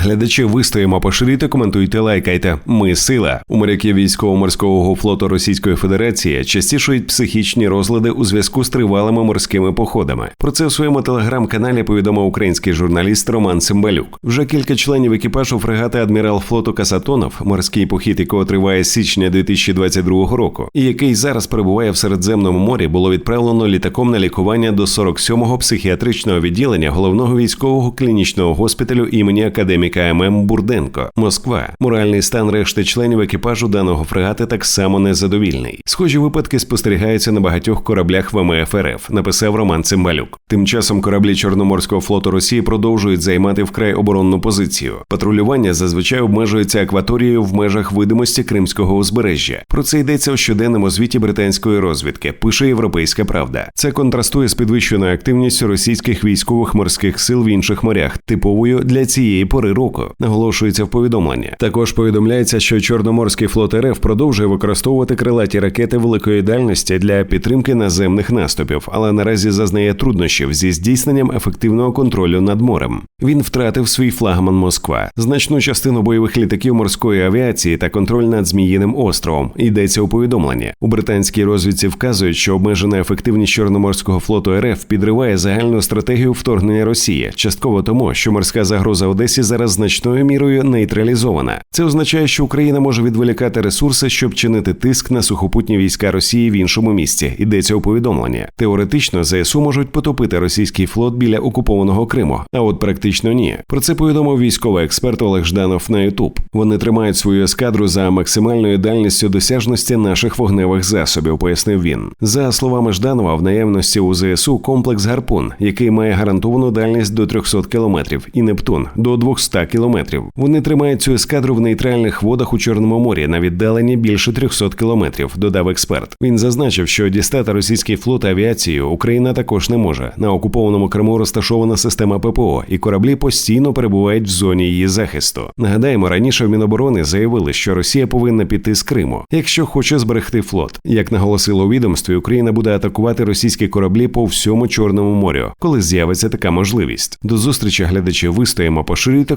Глядачі вистоїмо, поширюйте, коментуйте, лайкайте. Ми сила. У моряків військово-морського флоту Російської Федерації частішують психічні розлади у зв'язку з тривалими морськими походами. Про це у своєму телеграм-каналі повідомив український журналіст Роман Цимбалюк. Вже кілька членів екіпажу фрегати адмірал флоту Касатонов, морський похід, якого триває з січня 2022 року, і який зараз перебуває в Середземному морі, було відправлено літаком на лікування до 47-го психіатричного відділення головного військового клінічного госпіталю імені академіка ММ Бурденко, Москва. Моральний стан решти членів екіпажу даного фрегати так само незадовільний. Схожі випадки спостерігаються на багатьох кораблях ВМФ РФ, написав Роман Цимбалюк. Тим часом кораблі Чорноморського флоту Росії продовжують займати вкрай оборонну позицію. Патрулювання зазвичай обмежується акваторією в межах видимості Кримського узбережжя. Про це йдеться у щоденному звіті британської розвідки. Пише Європейська Правда. Це контрастує з підвищеною активністю російських військових морських сил в інших морях, типовою для цієї пори року. Наголошується в повідомленні. Також повідомляється, що Чорноморський флот РФ продовжує використовувати крилаті ракети великої дальності для підтримки наземних наступів, але наразі зазнає труднощів зі здійсненням ефективного контролю над морем. Він втратив свій флагман Москва, значну частину бойових літаків морської авіації та контроль над Зміїним островом. Йдеться у повідомленні. У британській розвідці вказують, що обмежена ефективність Чорноморського флоту РФ підриває загальну стратегію вторгнення Росії, частково тому, що морська загроза Одесі зараз значною мірою нейтралізована. Це означає, що Україна може відволікати ресурси, щоб чинити тиск на сухопутні війська Росії в іншому місці. Йдеться у повідомленні. Теоретично ЗСУ можуть потопити російський флот біля окупованого Криму, а от практично ні. Про це повідомив військовий експерт Олег Жданов на Ютуб. Вони тримають свою ескадру за максимальною дальністю досяжності наших вогневих засобів, пояснив він. За словами Жданова, в наявності у ЗСУ комплекс гарпун, який має гарантовану дальність до 300 кілометрів, і Нептун до 200 кілометрів. Вони тримають цю ескадру в нейтральних водах у Чорному морі на віддаленні більше 300 кілометрів, додав експерт. Він зазначив, що дістати російський флот авіацією Україна також не може. На окупованому Криму розташована система ППО, і кораблі постійно перебувають в зоні її захисту. Нагадаємо, раніше в Міноборони заявили, що Росія повинна піти з Криму, якщо хоче зберегти флот. Як наголосило у відомстві, Україна буде атакувати російські кораблі по всьому Чорному морю, коли з'явиться така можливість. До зустрічі глядачі вистоїмо, поширюйте,